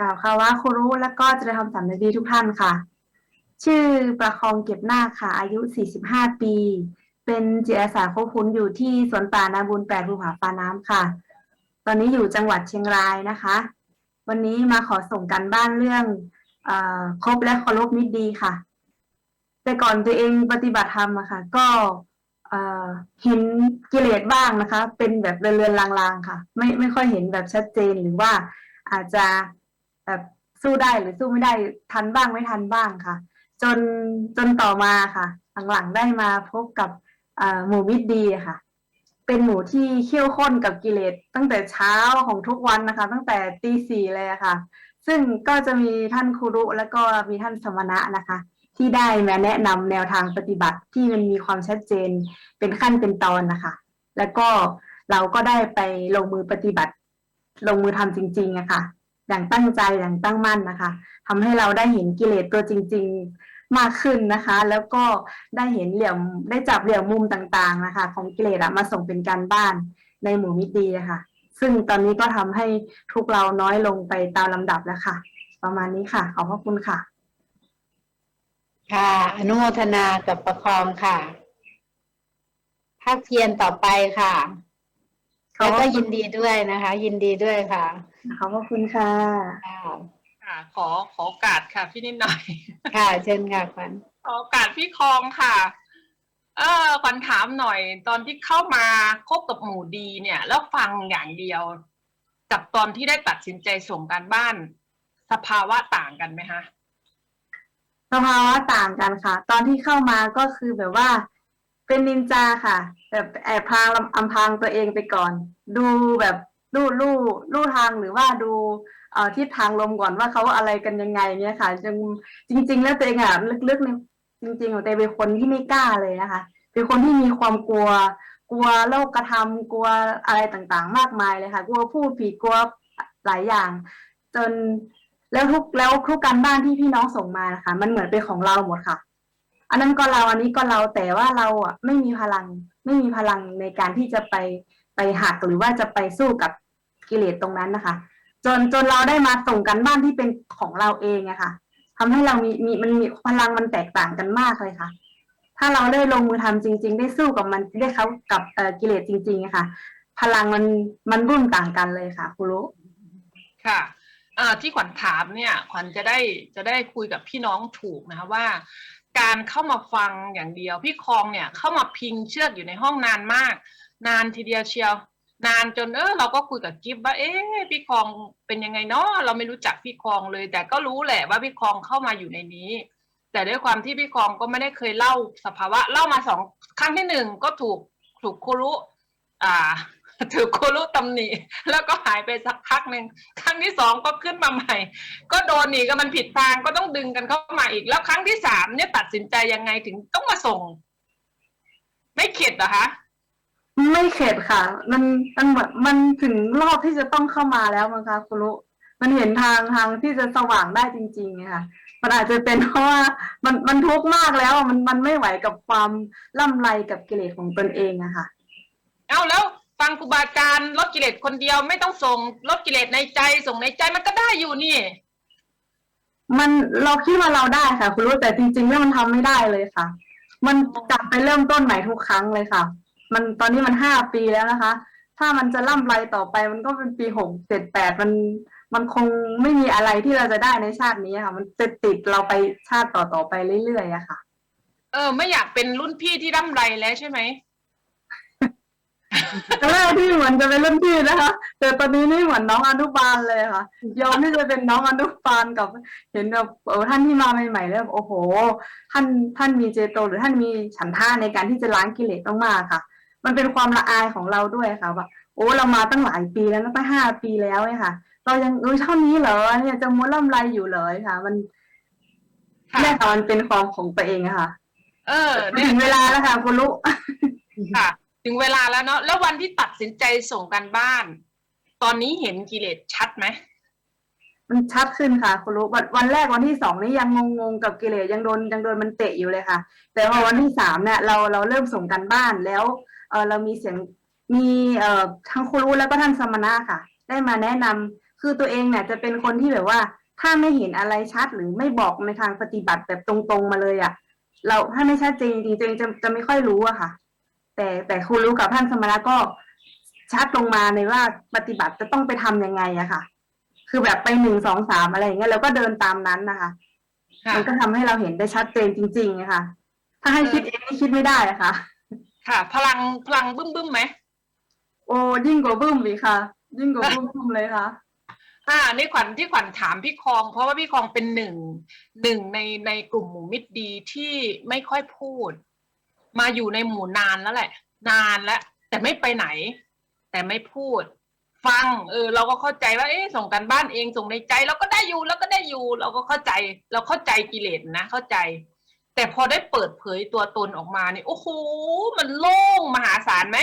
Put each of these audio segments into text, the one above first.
กล่าวคาวะครูรู้และก็จะทำสำนึกดีทุกท่านค่ะ ชื่อประคองเก็บหน้าค่ะ อายุ 45 ปี เป็นจิตอาสาควบคุมอยู่ที่สวนป่านาบุญแปดภูผาฟ้าน้ำค่ะ ตอนนี้อยู่จังหวัดเชียงรายนะคะ วันนี้มาขอส่งกันบ้านเรื่องอคบและเคารพมิตรดีค่ะ แต่ก่อนตัวเองปฏิบัติธรรมอะค่ะ ก็เห็นกิเลสบ้างนะคะ เป็นแบบเรือนๆลางๆค่ะ ไม่ไม่ค่อยเห็นแบบชัดเจนหรือว่าอาจจะ แบบสู้ได้หรือสู้ไม่ได้ทันบ้างไม่ทันบ้างค่ะ จนจนต่อมาค่ะหลังๆได้มาพบกับหมูมิตรดีอะค่ะ เป็นหมูที่เขี่ยวข้นกับกิเลสตั้งแต่เช้าของทุกวันนะคะ ตั้งแต่ตีสี่เลยะค่ะ ซึ่งก็จะมีท่านครูรุแล้วก็มีท่านสมณะนะคะ ที่ได้มาแนะนำแนวทางปฏิบัติที่มันมีความชัดเจนเป็นขั้นเป็นตอนนะคะ แล้วก็เราก็ได้ไปลงมือปฏิบัติ ลงมือทำจริงๆอะค่ะ อย่างตั้งใจอย่างตั้งมั่นนะคะทำให้เราได้เห็นกิเลสตัวจริง ๆมากขึ้นนะคะ แล้วก็ได้เห็นเหลี่ยมได้จับเหลี่ยมมุมต่างๆนะคะ ของกิเลสมาส่งเป็นการบ้านในหมู่มิตรดีะค่ะ ซึ่งตอนนี้ก็ทำให้ทุกเราน้อยลงไปตามลำดับแล้วค่ะ ประมาณนี้ค่ะ ขอบพระคุณค่ะ ค่ะ อนุโมทนากับประคองค่ะภาคเพียรต่อไปค่ะ แล้วพก็ระคุยิณนดีด้วยนะคะ ยินดีด้วยค่ะ ขอบพระคุณค่ะค่ะค่ะขอขอโอกาสค่ะ พี่นิดหน่อย ค่ะเชิญค่ะขวัญขอโอกาสพี่คองค่ะ เออขวัญถามหน่อย ตอนที่เข้ามาคบกับหมู่ดีเนี่ย แล้วฟังอย่างเดียว กับตอนที่ได้ตัดสินใจส่งการบ้าน สภาวะต่างกันไหมคะสภาวะต่างกันค่ะ ตอนที่เข้ามาก็คือแบบว่า เป็นนินจาค่ะ แบบแอบพรางอำพรางตัวเองไปก่อน ดูแบบลู่ลู่ลู่ทางหรือว่าดูเอ่อทิศทางลมก่อนว่าเขาอะไรกันยังไงเนี่ยค่ะจริงจริง ๆ แล้วตัวเองอะลึกๆเนี่ยจริงๆของตัวเองเป็นคนที่ไม่กล้าเลยนะคะเป็นคนที่มีความกลัว กลัวโลกกระทำกลัวอะไรต่างๆ มากมายเลยค่ะ กลัวพูดผิดกลัวหลายอย่าง จนแล้วทุกแล้วทุกการบ้านที่พี่น้องส่งมานะคะ มันเหมือนเป็นของเราหมดค่ะ อันนั้นก็เราอันนี้ก็เราแต่ว่าเราอะไม่มีพลังไม่มีพลังในการที่จะไปไปหักหรือว่าจะไปสู้กับกิเลสตรงนั้นนะคะ จนจนเราได้มาส่งกันบ้านที่เป็นของเราเองอะค่ะทำให้เรามีมีมันมีพลังมันแตกต่างกันมากเลยค่ะ ถ้าเราได้ลงมือทำจริง ๆ ได้สู้กับมันได้เขากับเกิเลสจริงๆอะค่ะ พลังมันมันรุ่นต่างกันเลยค่ะครูรู้ค่ะที่ขวัญถามเนี่ยขวัญจะได้จะได้คุยกับพี่น้องถูกนะคะว่า การเข้ามาฟังอย่างเดียว พี่คองเนี่ยเข้ามาพิงเชือกอยู่ในห้องนานมาก นานทีเดียวเชียว นานจนเออเราก็คุยกับกิฟว่าเอ๊ะพี่คองเป็นยังไงเนาะเราไม่รู้จักพี่คองเลย แต่ก็รู้แหละว่าพี่คองเข้ามาอยู่ในนี้ แต่ด้วยความที่พี่คองก็ไม่ได้เคยเล่าสภาวะเล่ามาสองครั้งที่หนึ่งก็ถูกถูกครูรุอ่า ถูกครูรุตำหนิ แล้วก็หายไปสักพักหนึ่งครั้งที่สองก็ขึ้นมาใหม่ ก็โดนอีกก็มันผิดทางก็ต้องดึงกันเข้ามาอีก แล้วครั้งที่สามเนี่ยตัดสินใจยังไงถึงต้องมาส่ง ไม่เข็ดเหรอคะไม่เข็ดค่ะ มันมันเหมือนมันถึงรอบที่จะต้องเข้ามาแล้วมั้งคะคุณลุมันเห็นทางทางที่จะสว่างได้จริงๆอะค่ะ มันอาจจะเป็นเพราะว่ามันมันทุกข์มากแล้วอะมันมันไม่ไหวกับความล่ำไรกับกิเลสของตนเองอะค่ะ เอาแล้ว ฟังครูบาอาจารย์ลดกิเลสคนเดียวไม่ต้องส่งลดกิเลสในใจส่งในใจมันก็ได้อยู่นี่ มันเราคิดว่าเราได้ค่ะ คุณรู้แต่จริงๆแล้วมันทำไม่ได้เลยค่ะ มันกลับไปเริ่มต้นใหม่ทุกครั้งเลยค่ะ มันตอนนี้มันห้าปีแล้วนะคะ ถ้ามันจะล่ำไรต่อไป มันก็เป็นปีหกเจ็ดแปดมันมันคงไม่มีอะไรที่เราจะได้ในชาตินี้ค่ะ มันจะติดเราไปชาติต่อๆไปเรื่อยๆอะค่ะ เออ ไม่อยากเป็นรุ่นพี่ที่ร่ำไรแล้วใช่ไหม ตอนแรกที่เหมือนจะเป็นรุ่นพี่นะคะ แต่ตอนนี้นี่เหมือนน้องอนุบาลเลยค่ะ ยอมที่จะเป็นน้องอนุบาลกับ เห็นแบบเออท่านที่มาใหม่ๆแล้วแบบโอ้โห ท่านท่านมีเจโต หรือท่านมีฉันท่าในการที่จะล้างกิเลสต้องมากๆค่ะ มันเป็นความละอายของเราด้วยค่ะว่าโอ้เรามาตั้งหลายปีแล้วนะตั้งห้าปีแล้วเนี่ยค่ะ เรายังเออเท่านี้เหรอเนี่ยจะมัวล่ำไรอยู่เลยค่ะ มันค่ะแน่ค่ะมันเป็นความของตัวเองอะค่ะเออเนี่ยถึงเวลาแล้วค่ะคุณลุค่ะ ถึงเวลาแล้วเนาะแล้ววันที่ตัดสินใจส่งกันบ้าน ตอนนี้เห็นกิเลสชัดไหมมันชัดขึ้นค่ะคุณรู้วันวันแรกวันที่สองนี่ยังงงๆกับกิเลสยังโดนยังโดนมันเตะอยู่เลยค่ะ แต่พอวันที่สามเนี่ยเราเราเริ่มส่งกันบ้านแล้วเออเรามีเสียงมีเอ่อทั้งครูรู้แล้วก็ท่านสมณะค่ะ ได้มาแนะนำคือตัวเองเนี่ยจะเป็นคนที่แบบว่า ถ้าไม่เห็นอะไรชัดหรือไม่บอกในทางปฏิบัติแบบตรงๆมาเลยอะ่ะ เราถ้าไม่ชัดเจนจริงๆตัวเองจะจะไม่ค่อยรู้อะค่ะ แต่แต่ครูรู้กับท่านสมณะก็ชัดลงมาในว่าปฏิบัติจะต้องไปทำยังไงอะค่ะ คือแบบไปหนึ่งสองสามอะไรอย่างเงี้ยเราก็เดินตามนั้นนะคะค่ะมันก็ทำให้เราเห็นได้ชัดเจนจริงๆอะค่ะ ถ้าให้คิดเองนี่คิดไม่ได้อะค่ะ ค่ะ พลังพลังบึ้มบึ้มไหมโอ้ยิ่งกว่าบึ้มอีกค่ะ ยิ่งกว่าบึ้มบึ้มเลยค่ะอ่านี่ขวัญที่ขวัญถามพี่คอง เพราะว่าพี่คองเป็นหนึ่งหนึ่งในในกลุ่มหมู่มิตรดีที่ไม่ค่อยพูด มาอยู่ในหมู่นานแล้วแหละ นานแล้ว แต่ไม่ไปไหน แต่ไม่พูด ฟัง เออ เราก็เข้าใจว่าเอ๊ะส่งกันบ้านเองส่งในใจเราก็ได้อยู่เราก็ได้อยู่ เราก็เข้าใจ เราเข้าใจกิเลสนะ เข้าใจ แต่พอได้เปิดเผยตัวตนออกมาเนี่ยโอ้โหมันโล่งมหาศาลไหม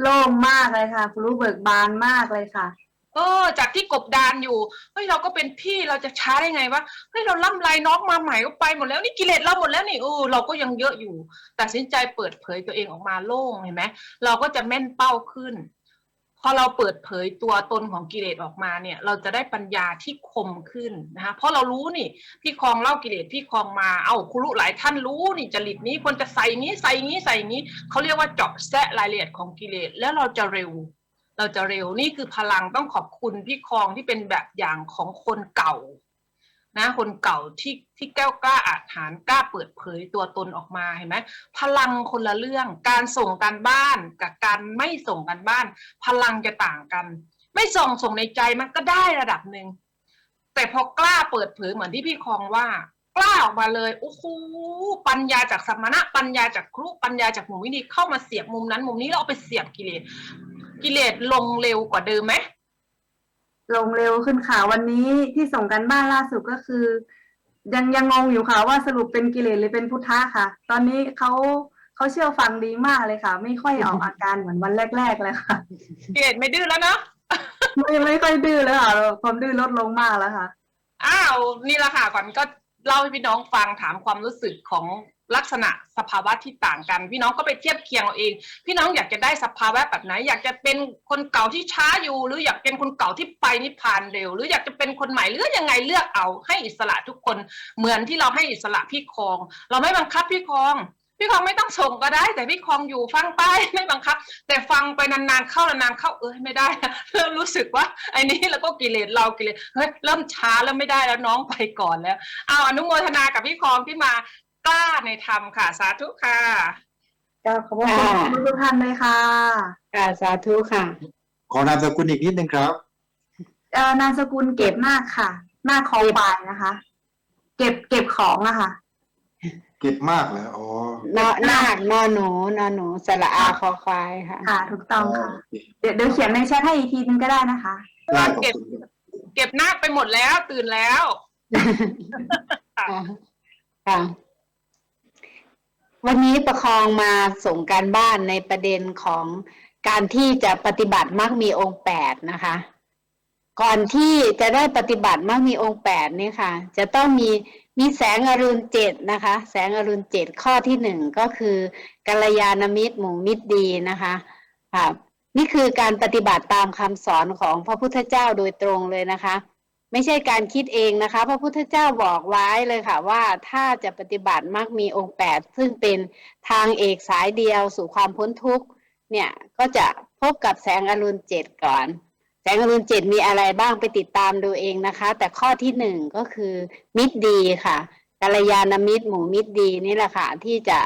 โล่งมากเลยค่ะครูรู้เบิกบานมากเลยค่ะ เออ จากที่กบดานอยู่เฮ้ยเราก็เป็นพี่เราจะช้าได้ไงวะเฮ้ยเราล่ำไรน้องมาใหม่ก็ไปหมดแล้วนี่กิเลสเราหมดแล้วนี่เออเราก็ยังเยอะอยู่ตัดสินใจเปิดเผยตัวเองออกมาโล่งเห็นไหมเราก็จะแม่นเป้าขึ้น พอเราเปิดเผยตัวตนของกิเลสออกมาเนี่ย เราจะได้ปัญญาที่คมขึ้นนะคะเพราะเรารู้นี่ พี่คลองเล่ากิเลสพี่คลองมาเอ้าครูหลายท่านรู้นี่จริตนี้ควรจะใส่งี้ใส่งี้ใส่งี้เขาเรียกว่าเจาะแซะรายละเอียดของกิเลสแล้วเราจะเร็ว เราจะเร็วนี่คือพลังต้องขอบคุณพี่คองที่เป็นแบบอย่างของคนเก่า นะ คนเก่าที่ที่แก้วกล้าอาจหารกล้าเปิดเผยตัวตนออกมาเห็นไหมพลังคนละเรื่องการส่งการบ้านกับการไม่ส่งการบ้าน พลังจะต่างกัน ไม่ส่งส่งในใจมันก็ได้ระดับหนึ่งแต่พอกล้าเปิดเผยเหมือนที่พี่คองว่า กล้าออกมาเลยโอ้โหปัญญาจากสมณะปัญญาจากครุปัญญาจากหมู่วินีเข้ามาเสียบมุมนั้น มุมนี้แล้วเอาไปเสียบกิเลส กิเลสลงเร็วกว่าเดิมไหมลงเร็วขึ้นค่ะวันนี้ที่ส่งกันบ้านล่าสุดก็คือ ยังยังงงอยู่ค่ะว่าสรุปเป็นกิเลสหรือเป็นพุทธะค่ะ ตอนนี้เขาเขาเชื่อฟังดีมากเลยค่ะ ไม่ค่อยออกอาการเหมือนวันแรก ๆ เลยค่ะกิเลสไม่ดื้อแล้วเนาะไม่ไม่ค่อยดื้อเลยค่ะความดื้อลดลงมากแล้วค่ะ อ้าวนี่แหละค่ะขวัญก็เล่าให้พี่น้องฟังถามความรู้สึกของ ลักษณะสภาวะที่ต่างกัน พี่น้องก็ไปเทียบเคียงเอาเอง พี่น้องอยากจะได้สภาวะแบบไหน อยากจะเป็นคนเก่าที่ช้าอยู่ หรืออยากเป็นคนเก่าที่ไปนิพพานเร็ว หรืออยากจะเป็นคนใหม่หรือยังไงเลือกเอาให้อิสระทุกคนเหมือนที่เราให้อิสระพี่คอง เราไม่บังคับพี่คองพี่คองไม่ต้องส่งก็ได้ แต่พี่คองอยู่ฟังไปไม่บังคับ แต่ฟังไปนานๆเข้านานๆเข้าเออไม่ได้เริ่มรู้สึกว่าไอ้นี้แล้วก็กิเลสเรากิเลสเฮ้ยเริ่มช้าแล้วไม่ได้แล้วน้องไปก่อนแล้วเอาอนุโมทนากับพี่คองที่มา กล้าในธรรมค่ะ สาธุค่ะก็ขอบพระคุณทุกท่านเลยค่ะค่ะสาธุค่ะ ขอนามสกุลอีกนิดนึงครับเอ่อนามสกุลเก็บนาคค่ะหน้าคลองปลายนะคะ เก็บเก็บของอะค่ะ เก็บมากเหรออ๋อนอนาคนอหนูนอหนูสระอาคอควายค่ะ ค่ะ ถูกต้องค่ะโอเคเดี๋ยวเดี๋ยวเขียนในแชทให้อีกทีนึงก็ได้นะคะได้ขอบคุณครับเก็บนาคไปหมดแล้วตื่นแล้ว ค่ะค่ะ วันนี้ประคองมาส่งการบ้านในประเด็นของการที่จะปฏิบัติมักมีองค์แปดนะคะ ก่อนที่จะได้ปฏิบัติมักมีองค์แปดนี่ค่ะ จะต้องมีมีแสงอรุณเจ็ดนะคะ แสงอรุณเจ็ดข้อที่หนึ่งก็คือกัลยาณมิตรหมู่มิตรดีนะคะค่ะนี่คือการปฏิบัติตามคำสอนของพระพุทธเจ้าโดยตรงเลยนะคะ ไม่ใช่การคิดเองนะคะ พระพุทธเจ้าบอกไว้เลยค่ะว่าถ้าจะปฏิบัติมักมีองค์แปดซึ่งเป็นทางเอกสายเดียวสู่ความพ้นทุกข์เนี่ยก็จะพบกับแสงอรุณเจ็ดก่อน แสงอรุณเจ็ดมีอะไรบ้างไปติดตามดูเองนะคะ แต่ข้อที่หนึ่งก็คือมิตรดีค่ะกัลยาณมิตรหมู่มิตรดีนี่แหละค่ะที่จะ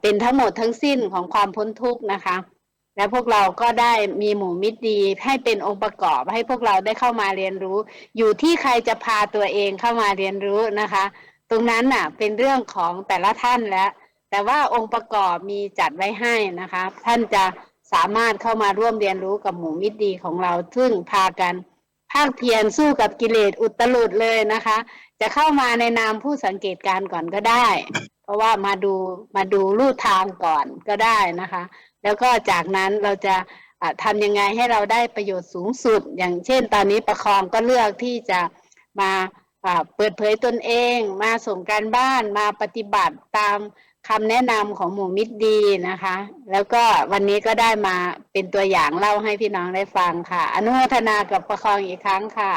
เป็นทั้งหมดทั้งสิ้นของความพ้นทุกข์นะคะ และพวกเราก็ได้มีหมู่มิตรดีให้เป็นองค์ประกอบให้พวกเราได้เข้ามาเรียนรู้ อยู่ที่ใครจะพาตัวเองเข้ามาเรียนรู้นะคะ ตรงนั้นน่ะเป็นเรื่องของแต่ละท่านแล้ว แต่ว่าองค์ประกอบมีจัดไว้ให้นะคะ ท่านจะสามารถเข้ามาร่วมเรียนรู้กับหมู่มิตรดีของเราซึ่งพากันภาคเพียรสู้กับกิเลสอุตลุดเลยนะคะ จะเข้ามาในนามผู้สังเกตการณ์ก่อนก็ได้ เพราะว่ามาดูมาดูลู่ทางก่อนก็ได้นะคะ แล้วก็จากนั้นเราจะทำยังไงให้เราได้ประโยชน์สูงสุด อย่างเช่น ตอนนี้ประคองก็เลือกที่จะมาอ่าเปิดเผยตนเอง มาส่งการบ้านมาปฏิบัติตามคำแนะนำของหมู่มิตรดีนะคะ แล้วก็วันนี้ก็ได้มาเป็นตัวอย่างเล่าให้พี่น้องได้ฟังค่ะ อนุโมทนากับประคองอีกครั้งค่ะ